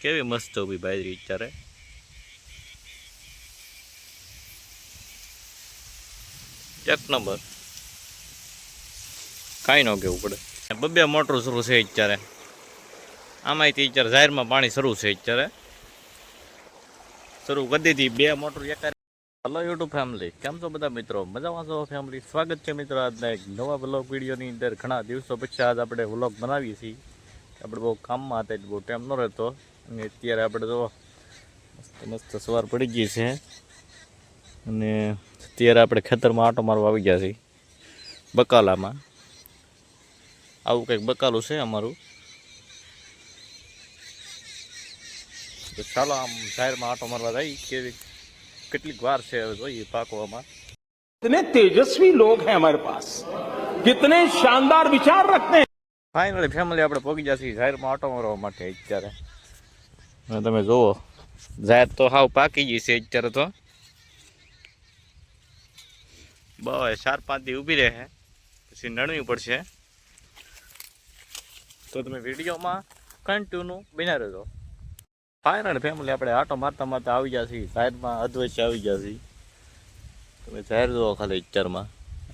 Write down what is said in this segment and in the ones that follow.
કેવી મસ્ત ઊભી બાજરી અત્યારે. એક નંબર. કાંઈ ન કેવું પડે. બબે મોટરું શરૂ છે અત્યારે. આમાંયથી અત્યારે જાહેરમાં પાણી શરૂ છે અત્યારે. શરૂ કરી દીધી. બે મોટર એક હલો યુટ્યુબ ફેમિલી કેમ છો બધા મિત્રો? મજામાં છો ફેમિલી સ્વાગત છે મિત્રો આજના એક નવા વ્લોગ વિડીયોની અંદર. ઘણા દિવસો પછી આજ આપણે વ્લોગ બનાવીએ છીએ. આપણે બહુ કામમાં હતા એટલે બહુ ટાઈમ ન રહેતો. અને અત્યારે આપણે જો મસ્ત મસ્ત સવાર પડી ગઈ છે અને અત્યારે આપણે ખેતરમાં આટો મારવા આવી ગયા છીએ બકાલામાં આવું કંઈક બકાલું છે અમારું તો ચાલો આમ જાહેરમાં આટો મારવા જઈએ કેવી કેટલીક વાર છે હવે જોઈએ પાકવામાં कितने तेजस्वी लोग हैं हमारे पास कितने शानदार विचार रखते हैं ફાઇનલી ફેમિલી આપણે પહોંચી જશે જાહેરમાં આટો મારવા માટે અત્યારે અને તમે જુઓ. જાહેર તો હાવ પાકી ગઈ છે અત્યારે તો. બસ, ચાર પાંચ દી ઊભી રહે પછી નડવી પડશે. તો તમે વિડીયોમાં કન્ટિન્યુ બના રહેજો. ફાઇનલ ફેમિલી આપણે આટો મારતા મારતા આવી ગયા છીએ. જાહેરમાં અધવચ્ચે આવી ગયા છીએ. તમે જાહેર જુઓ ખાલી અત્યારમાં.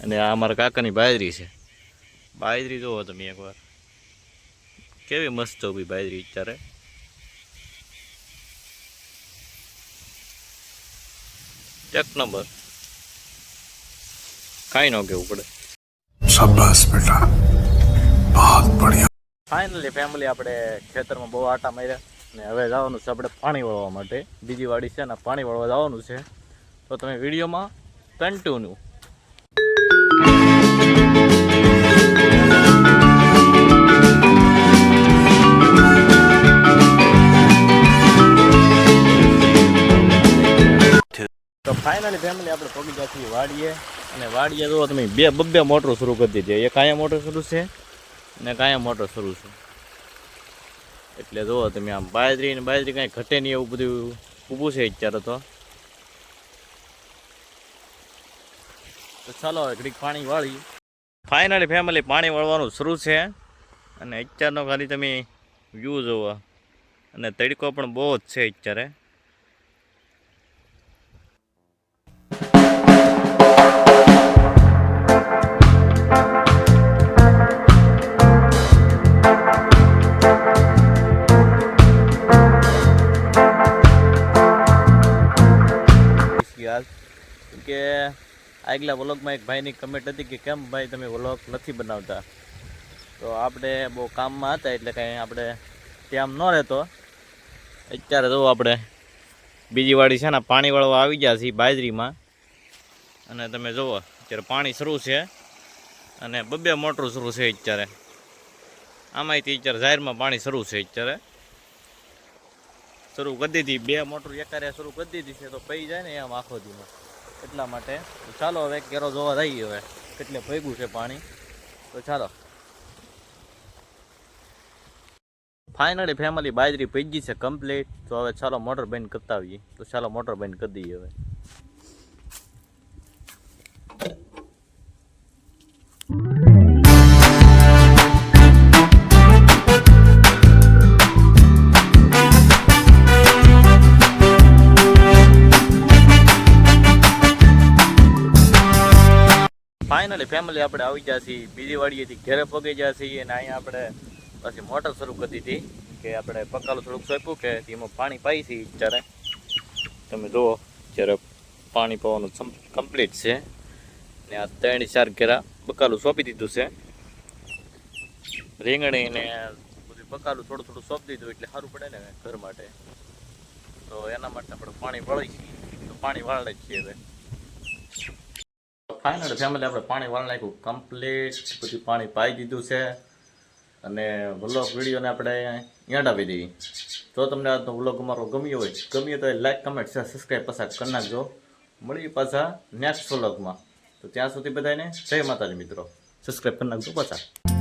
અને આ અમારા કાકાની બાજરી છે. બાજરી જુઓ તમે એકવાર. કેવી મસ્ત ઊભી બાજરી અત્યારે. એક નંબર કાંઈ ન કહેવું પડે. શાબાશ બેટા. બહુત બઢિયા. ફાઇનલી ફેમિલી આપણે ખેતરમાં બહુ આટા માર્યા ને હવે જવાનું છે આપણે પાણી વળવા માટે. બીજી વાડી છે ને પાણી વળવા જવાનું છે. તો તમે વિડીયોમાં કન્ટિન્યુ ફાઇનલી ફેમિલી આપણે પગી વાડીએ. અને વાડીએ જુઓ તમે બે બબ્બે મોટર શરૂ કરી દીધી. એક કાયા મોટર શરૂ છે ને કાયા મોટર શરૂ છે. એટલે જુઓ તમે આમ બાજરી ને બાજરી કાંઈ ઘટે નહીં એવું બધું ઊભું છે અત્યારે તો. ચાલો ઘડીક પાણી વાળી. ફાઇનલી ફેમિલી પાણી વાળવાનું શરૂ છે. અને અત્યારનો ખાલી તમે વ્યૂ જુઓ અને તડકો પણ બહુ જ છે અત્યારે. કે આગલા વ્લોગમાં એક ભાઈની કમેન્ટ હતી કે, કેમ ભાઈ તમે વ્લોગ નથી બનાવતા? તો આપણે બહુ કામમાં હતા, એટલે કાંઈ આપણે ટાઈમ ન રહેતો. અત્યારે તો આપણે બીજી વાડી છે ને પાણી આવી ગયા છીએ બાજરીમાં. અને તમે જુઓ, અત્યારે પાણી શરૂ છે અને બબ્બે મોટરું શરૂ છે અત્યારે. આમાંયથી અત્યારે જાહેરમાં પાણી શરૂ છે અત્યારે. શરૂ કરી દીધી. બે મોટર એકારે શરૂ કરી દીધી છે, તો પઈ જાય ને એમ આખો દીમાં એટલા માટે. ચાલો હવે કેરો જોવા જઈએ હવે, કેટલે ભેગું છે પાણી. તો ચાલો. ફાઇનલી ફેમિલી બાજરી પૈગી છે કમ્પ્લીટ તો હવે ચાલો મોટર બંધ કરતા આવીએ તો ચાલો મોટર બંધ કરી દઈએ હવે. ફાઇનલી ફેમિલી આપણે આવી ગયા છીએ, બીજી વાડીએથી ઘરે પગી ગયા છીએ અને અહીંયા આપણે પછી મોટર શરૂ કરી દીધી કે આપણે પકાલું થોડુંક સોંપ્યું કે એમાં પાણી પાઈ છે અત્યારે તમે જુઓ, જ્યારે પાણી પાવાનું કમ્પ્લીટ છે. ને આ ત્રણ ચાર ઘેરા બકાલું સોંપી દીધું છે. રીંગણી ને બધું બકાલું થોડું થોડું સોંપી દીધું એટલે સારું પડે ને ઘર માટે. તો એના માટે આપણે પાણી વાળી તો પાણી વાળે જ છીએ હવે. ફાઇનલ ફેમિલી આપણે પાણી વાળ નાખ્યું. કમ્પ્લીટ પછી પાણી પાઈ દીધું છે. અને વ્લોગ વિડીયોને આપણે યાદ આપી દઈએ. જો તમને આજનો વ્લોગ અમારો ગમ્યો હોય, ગમ્યો તો લાઈક કમેન્ટ શેર સબસ્ક્રાઈબ પાછા કરી નાખજો. મળીએ પાછા નેક્સ્ટ વ્લોગમાં તો ત્યાં સુધી બધાને જય માતાજી મિત્રો. સબસ્ક્રાઈબ કરી નાખજો પાછા.